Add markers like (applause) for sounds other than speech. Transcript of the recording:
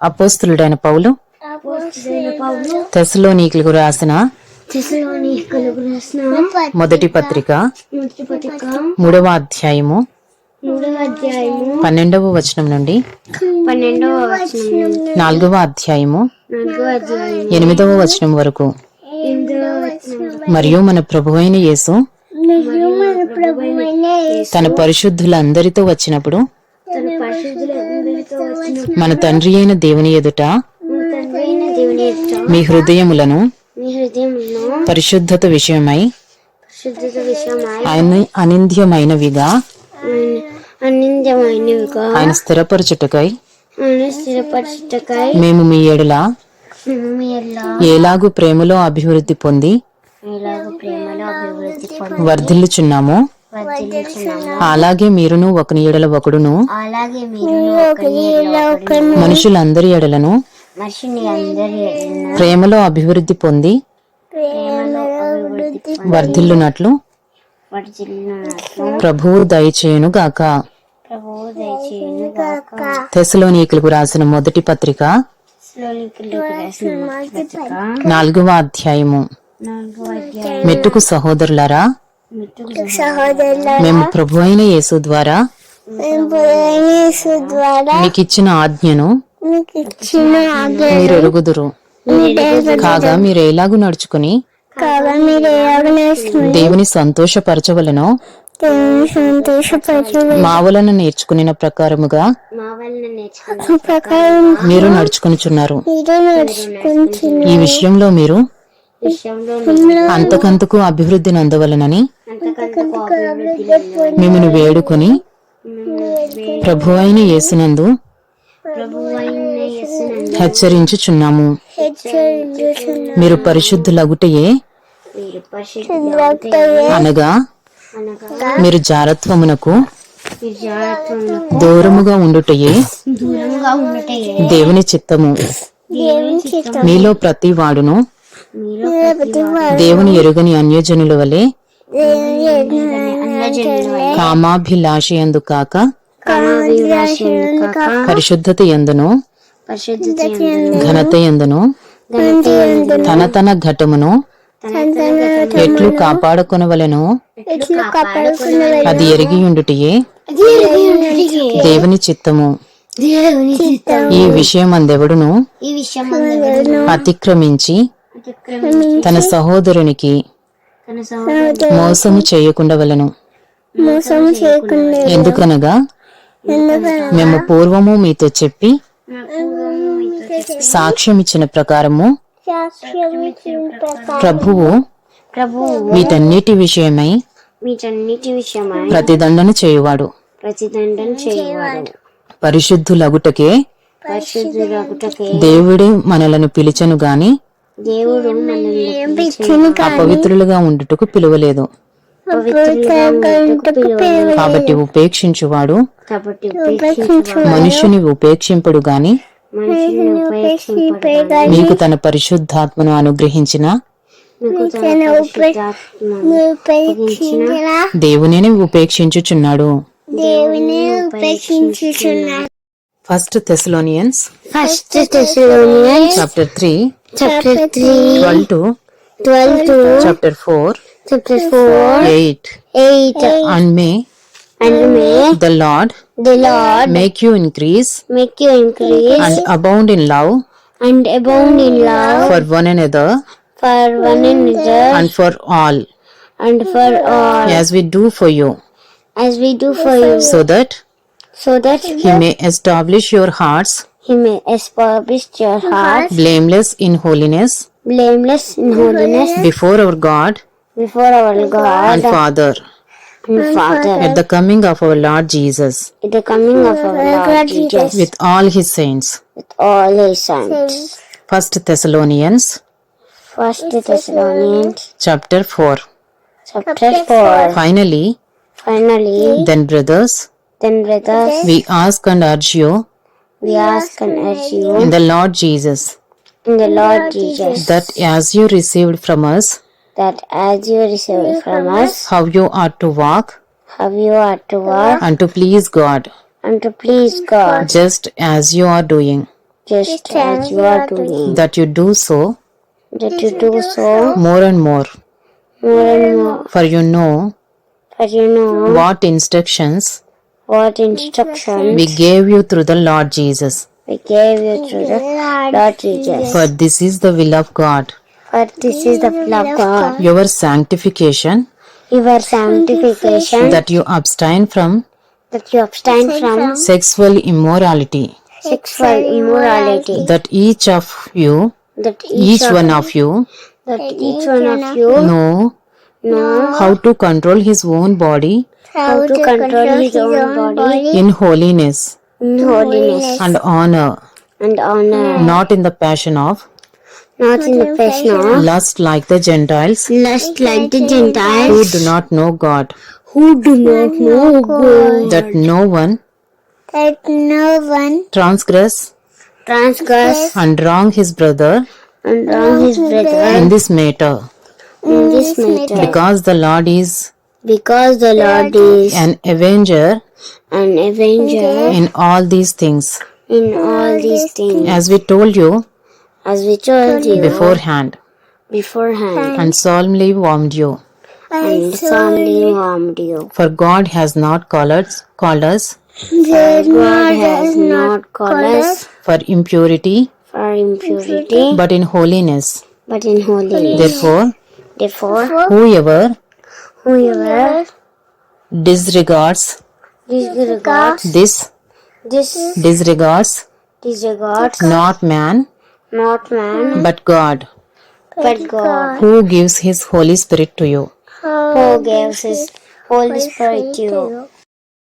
అపోస్తులుడైన పౌలు. తెసలోనీకులకు రాసిన మొదటి పత్రిక మూడవ అధ్యాయము పన్నెండవ వచనం నుండి నాలుగవ అధ్యాయము ఎనిమిదవ వచనం వరకు. మరియు మన ప్రభువైన యేసు మరియు మన ప్రభువైన యేసు తన పరిశుద్ధులందరితో వచ్చినప్పుడు మన తండ్రి అయిన దేవుని ఎదుట మీ హృదయములను పరిశుద్ధత విషయమై ఆయన అనింద్యమైనవిగా ఆయన స్థిరపరచుటకై మేము మీ ఎడల ఏలాగు ప్రేమలో అభివృద్ధి పొంది ఎలాగ ప్రేమలో అభివృద్ధి పొంది వర్ధిల్లుచున్నామో వర్ధిల్లుచున్నాము. అలాగే మీరును ఒకని ఎడల ఒకడును మనుషులందరి ఎడలను ప్రేమలో అభివృద్ధి పొంది వర్ధిల్లునట్లు ప్రభువు దయచేయును గాక తెసలోనీకులకు రాసిన మొదటి పత్రిక నాలుగవ అధ్యాయము. మెట్టుకు సహోదరులారా మేము ప్రభు అయిన యేసు ద్వారా ఆజ్ఞను మీకు ఇచ్చిన మీరు ఎరుగుదురు కాగా మీరు ఎలాగు నడుచుకుని దేవుని సంతోషపరచవలనో సంతోషపరచు మా వలన నేర్చుకున్న ప్రకారముగా మీరు నడుచుకొనుచున్నారు. ఈ విషయంలో మీరు (laughs) అంతకంతకు అభివృద్ధి నందవలనని మిమ్మను వేడుకొని ప్రభు అయిన యేసునందు హెచ్చరించుచున్నాము. హెచ్చరించుచున్న మీరు పరిశుద్ధులగుటయే అనగా మీరు జారత్వమునకు దూరముగా ఉండుటయే దేవుని చిత్తము. మీలో ప్రతి వాడును దేవుని ఎరుగని అన్యజనుల వలె కామాభిలాషయందు కాక పరిశుద్ధత ఎందును పరిశుద్ధత ఘనత ఎందును తన తన ఘటమును ఎట్లు కాపాడుకొనవలెనో అది ఎరిగి ఉండుటయే దేవుని చిత్తము. ఈ విషయం అందెవడును అతిక్రమించి తన సహోదరునికి మోసము చేయకుండవలను మోసం చేయకుండా ఎందుకనగా? మేము పూర్వము మీతో చెప్పి సాక్ష్యం ఇచ్చిన ప్రకారము ప్రభువు ప్రభువు వీటన్నిటి విషయమై ప్రతిదండన చేయువాడు. ప్రతిదండన చేయవాడు. పరిశుద్ధులగుటకే పరిశుద్ధులగుటకే దేవుడే మనలను పిలిచెను గాని దేవుడు అపవిత్రులుగా ఉండుటకు పిలువలేదు. కాబట్టి ఉపేక్షించువాడు మనుషుని ఉపేక్షింపడు గాని మీకు తన పరిశుద్ధాత్మను అనుగ్రహించిన మీకు తన పరిశుద్ధాత్మను ఉపేక్షించిన దేవునిని ఉపేక్షించుచున్నాడు. దేవుని ఉపేక్షించుచున్నాడు. First Thessalonians first Thessalonians chapter three chapter 3 12 to 12 to chapter 4 chapter 4 8 8 and may. And may. The lord the lord make you increase make you increase and abound in love and abound in love for one another for one another and for all. and for all. As we do for you. As we do for you. So that so that he may establish your hearts. he may establish your heart blameless in holiness. Blameless in holiness. before our God before our God. and Father. And Father. At the coming of our Lord Jesus. At the coming of our Lord Jesus. With all his saints. with all his saints. First Thessalonians. First Thessalonians. Chapter 4. chapter 4. Finally, Finally, then brothers, then brothers, we ask and urge you. We ask and urge you. In the Lord Jesus. In the Lord Jesus. That as you received from us that as you receive from us, how you are to walk how you are to walk and to please God, and to please God, just as you are doing. just as you are doing, that you do so. That you do so. more and more. more and more. For you know For you know what instructions what instruction we gave you through the Lord Jesus. we gave you through the Lord Jesus. For this is the will of God, For this is the will of God, your sanctification, your sanctification, that you abstain from that you abstain from sexual immorality, sexual immorality, that each of you, that each one of you, that each one of you know know how to control his own body how to control his own body in holiness. In holiness. And honor, and honor, not in the passion of. Not in the passion of. lust like the Gentiles. Lust like the Gentiles. Who Gentiles do not know God, who do not know God, that no one that no one transgress transgress and wrong his brother and wrong his brother. in this matter, in this matter, because the Lord is because the Lord is an avenger an avenger in all these things, in all these things, as we told you as we told you beforehand. beforehand. And solemnly warned you. and solemnly warned you. For God has not called us, called us For God has not called us for impurity, for impurity, but in holiness. but in holiness. Therefore, Therefore, whoever whoever disregards. Disregards. This, this disregards. Disregards. Not man, not man, but God, but God, who gives his Holy Spirit to you. who gives His Holy Spirit to you.